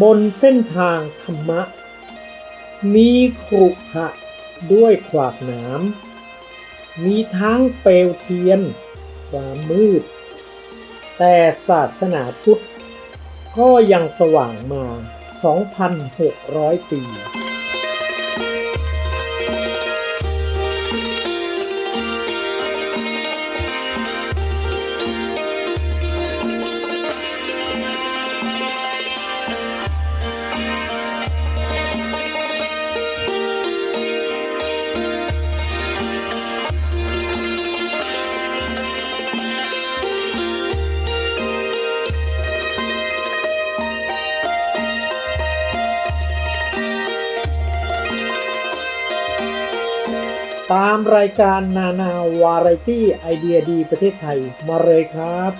บนเส้นทางธรรมะ มีขรุขระด้วยขวากหนาม มีทั้งเปลวเทียน ความมืด แต่ศาสนาพุทธก็ยังสว่างมา 2,600 ปี ตามรายการนานาวาไรตี้ไอเดียดีประเทศไทยมาเลยครับ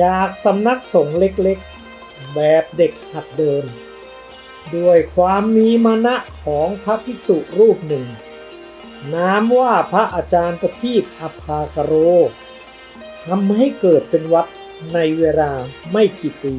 จากสำนักสงฆ์เล็กๆ แบบเด็กหัดเดิน ด้วยความมีมานะของพระภิกษุรูปหนึ่ง นามว่าพระอาจารย์ประทีปอภากโรทำให้เกิดเป็นวัดในเวลาไม่กี่ปี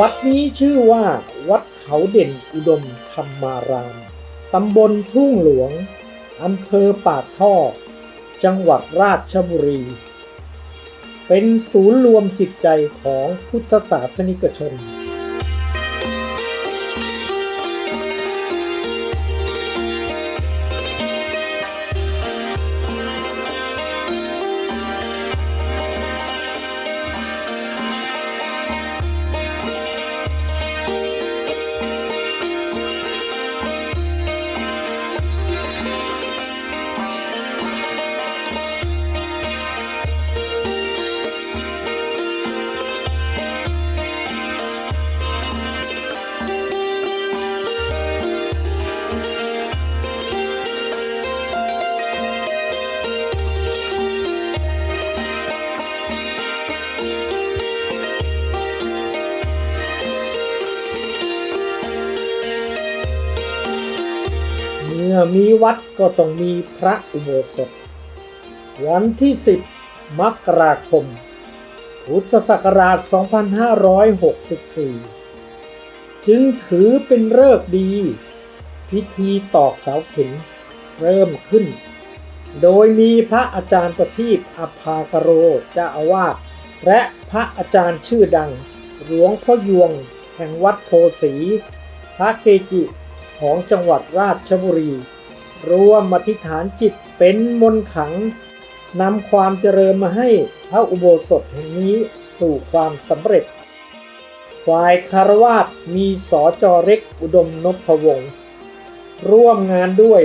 วัดนี้ชื่อว่า วัดเขาเด่นอุดมธรรมาราม ตำบลทุ่งหลวง อำเภอปากท่อ จังหวัดราชบุรี เป็นศูนย์รวมจิตใจของพุทธศาสนิกชน อมีวัดก็ต้องมีพระอุโบสถ วันที่ 10 มกราคม พุทธศักราช 2564 จึงถือเป็นเลิกดี พิธีตอกเสาเข็มเริ่มขึ้น โดยมีพระอาจารย์ประทีปอภากโรเจ้าอาวาสและพระอาจารย์ชื่อดัง หลวงพ่อยวง แห่งวัดโพสี พระเกจิ ของจังหวัดราชบุรี ร่วมอธิษฐานจิตเป็นมนต์ขังนำความเจริญมาให้พระอุโบสถแห่งนี้สู่ความสำเร็จ ฝ่ายคารวาสมีสอจอเล็กอุดมนพวงศ์ร่วมงานด้วย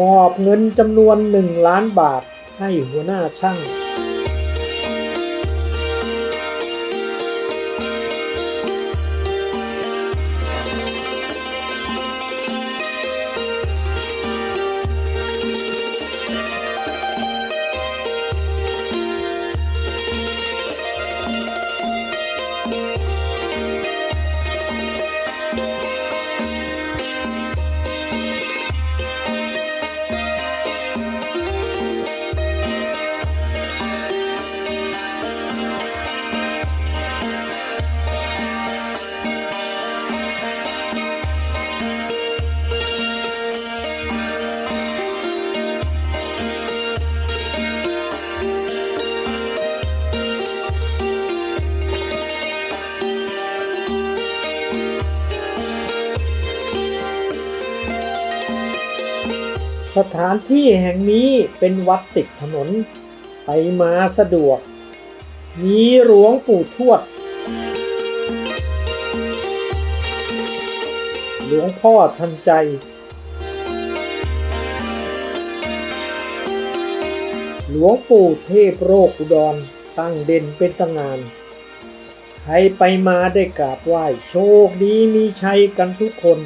มอบเงินจำนวนหนึ่งล้านบาทให้หัวหน้าช่าง สถานที่แห่งนี้เป็นวัดติดถนน ไปมาสะดวก มีหลวงปู่ทวด หลวงพ่อทันใจ หลวงปู่เทพโรคอุดรตั้งเด่นเป็นตำงานใครไปมาได้กราบไหว้โชคดีมีชัยกันทุกคน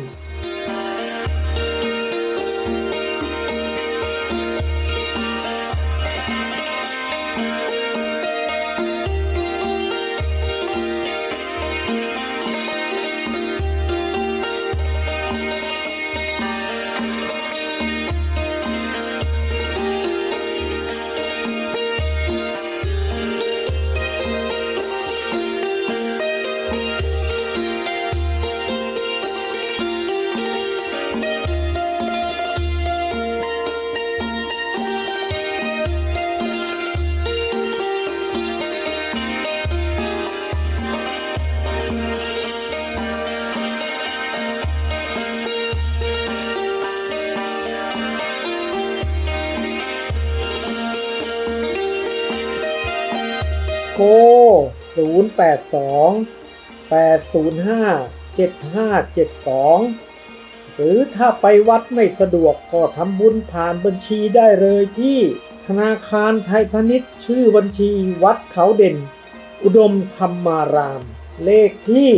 โก0 8 2 8 0 5 7 5 7 2หรือถ้าไปวัดไม่สะดวกก็ทำบุญผ่านบัญชีได้เลยที่ธนาคารไทยพาณิชย์ชื่อบัญชีวัดเขาเด่น อุดมธรรมาราม เลขที่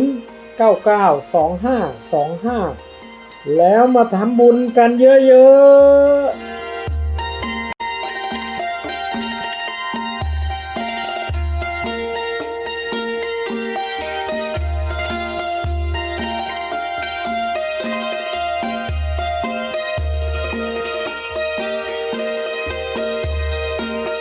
4100 992525 แล้วมาทำบุญกันเยอะๆ